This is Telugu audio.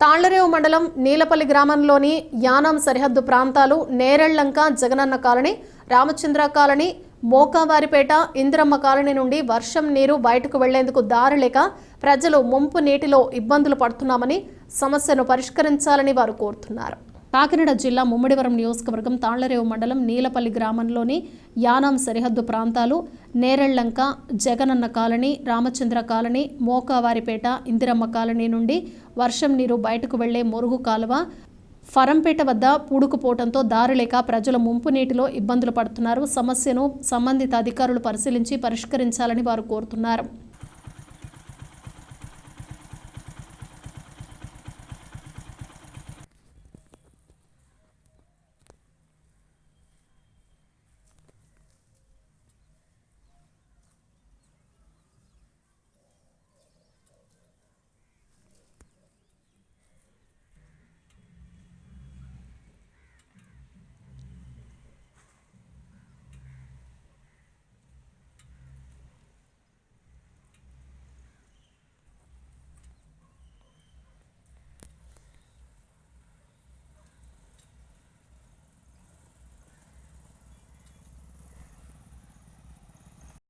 తాళ్ళరేవు మండలం నీలపల్లి గ్రామంలోని యానాం సరిహద్దు ప్రాంతాలు Nerellanka Jagananna colony Ramachandra colony Mokavaripeta Indiramma colony నుండి వర్షం నీరు బయటకు వెళ్ళేందుకు దారి లేక ప్రజలు ముంపు నీటిలో ఇబ్బందులు పడుతున్నామని సమస్యను పరిష్కరించాలని వారు కోరుతున్నారు. కాకినాడ జిల్లా ముమ్మిడివరం నియోజకవర్గం తాళ్ళరేవు మండలం నీలపల్లి గ్రామంలోని యానాం సరిహద్దు ప్రాంతాలు Nerellanka Jagananna colony Ramachandra colony Mokavaripeta Indiramma colony నుండి వర్షం నీరు బయటకు వెళ్ళే మురుగు కాలువ ఫరంపేట వద్ద పూడుకుపోవడంతో దారులేక ప్రజలు ముంపు నీటిలో ఇబ్బందులు పడుతున్నారు. సమస్యను సంబంధిత అధికారులు పరిశీలించి పరిష్కరించాలని వారు కోరుతున్నారు.